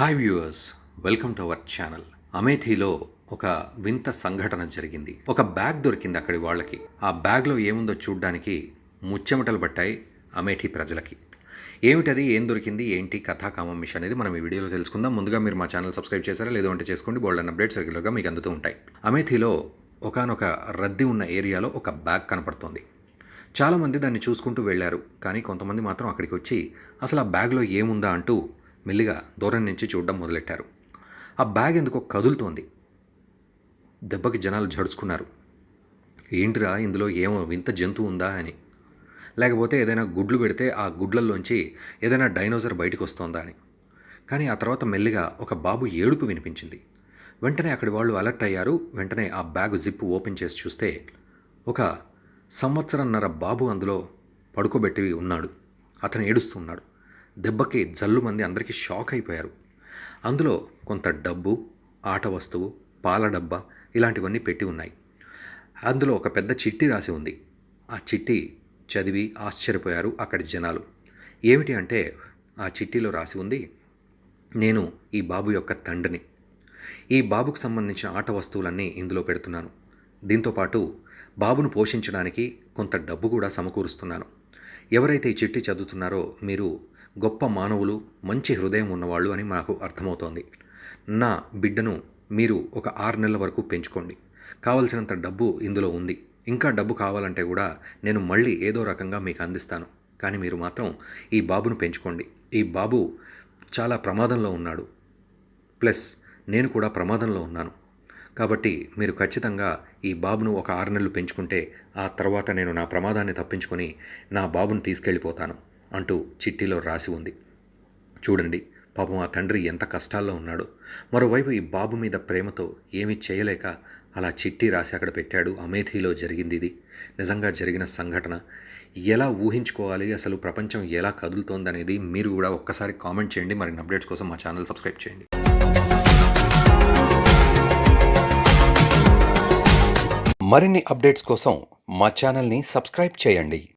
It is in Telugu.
Hi viewers welcome to our channel. అమేథీలో ఒక వింత సంఘటన జరిగింది. ఒక బ్యాగ్ దొరికింది అక్కడి వాళ్ళకి. ఆ బ్యాగ్లో ఏముందో చూడ్డానికి ముచ్చెమటలు పట్టాయి అమేఠీ ప్రజలకి. ఏమిటది? ఏం దొరికింది? ఏంటి? కథా కామమిష అనేది మనం ఈ వీడియోలో తెలుసుకుందాం. ముందుగా మీరు మా ఛానల్ సబ్స్క్రైబ్ చేశారా లేదో అంటే చేసుకోండి. బోల్డ్ అన్న అప్డేట్స్ రెగ్యులర్గా మీకు అందుతూ ఉంటాయి. అమేథీలో ఒకనొక రద్దీ ఉన్న ఏరియాలో ఒక బ్యాగ్ కనపడుతోంది. చాలామంది దాన్ని చూసుకుంటూ వెళ్ళారు. కానీ కొంతమంది మాత్రం అక్కడికి వచ్చి అసలు ఆ బ్యాగ్లో ఏముందా? అంటూ మెల్లిగా దూరం నుంచి చూడడం మొదలెట్టారు. ఆ బ్యాగ్ ఎందుకో కదులుతోంది. దెబ్బకి జనాలు జడుచుకున్నారు. ఏంటిరా ఇందులో ఏమో వింత జంతువు ఉందా అని. లేకపోతే ఏదైనా గుడ్లు పెడితే ఆ గుడ్లల్లోంచి ఏదైనా డైనోసర్ బయటకు వస్తోందా అని. కానీ ఆ తర్వాత మెల్లిగా ఒక బాబు ఏడుపు వినిపించింది. వెంటనే అక్కడి వాళ్ళు అలర్ట్ అయ్యారు. వెంటనే ఆ బ్యాగ్ జిప్ ఓపెన్ చేసి చూస్తే ఒక సంవత్సరంన్నర బాబు అందులో పడుకోబెట్టి ఉన్నాడు. అతను ఏడుస్తున్నాడు దెబ్బకి జల్లు మంది అందరికీ షాక్ అయిపోయారు. అందులో కొంత డబ్బు ఆట వస్తువు పాల డబ్బా ఇలాంటివన్నీ పెట్టి ఉన్నాయి. అందులో ఒక పెద్ద చిట్టి రాసి ఉంది. ఆ చిట్టి చదివి ఆశ్చర్యపోయారు అక్కడి జనాలు. ఏమిటి అంటే ఆ చిట్టిలో రాసి ఉంది నేను ఈ బాబు యొక్క తండ్రిని. ఈ బాబుకు సంబంధించిన ఆట వస్తువులన్నీ ఇందులో పెడుతున్నాను. దీంతోపాటు బాబును పోషించడానికి కొంత డబ్బు కూడా సమకూరుస్తున్నాను. ఎవరైతే ఈ చిట్టి చదువుతున్నారో మీరు గొప్ప మానవులు మంచి హృదయం ఉన్నవాళ్ళు అని నాకు అర్థమవుతోంది. నా బిడ్డను మీరు ఒక ఆరు నెలల వరకు పెంచుకోండి. కావలసినంత డబ్బు ఇందులో ఉంది. ఇంకా డబ్బు కావాలంటే కూడా నేను మళ్ళీ ఏదో రకంగా మీకు అందిస్తాను. కానీ మీరు మాత్రం ఈ బాబును పెంచుకోండి. ఈ బాబు చాలా ప్రమాదంలో ఉన్నాడు. ప్లస్ నేను కూడా ప్రమాదంలో ఉన్నాను. కాబట్టి మీరు ఖచ్చితంగా ఈ బాబును ఒక ఆరు నెలలు పెంచుకుంటే ఆ తర్వాత నేను నా ప్రమాదాన్ని తప్పించుకొని నా బాబును తీసుకెళ్ళిపోతాను. అంటూ చిట్టీలో రాసి ఉంది. చూడండి పాపం ఆ తండ్రి ఎంత కష్టాల్లో ఉన్నాడు. మరోవైపు ఈ బాబు మీద ప్రేమతో ఏమీ చేయలేక అలా చిట్టి రాసి అక్కడ పెట్టాడు అమేథీలో జరిగింది ఇది. నిజంగా జరిగిన సంఘటన. ఎలా ఊహించుకోవాలి? అసలు ప్రపంచం ఎలా కదులుతోందనేది మీరు కూడా ఒక్కసారి కామెంట్ చేయండి. మరిన్ని అప్డేట్స్ కోసం మా ఛానల్ సబ్స్క్రైబ్ చేయండి. మరిన్ని అప్డేట్స్ కోసం మా ఛానల్ని సబ్స్క్రైబ్ చేయండి.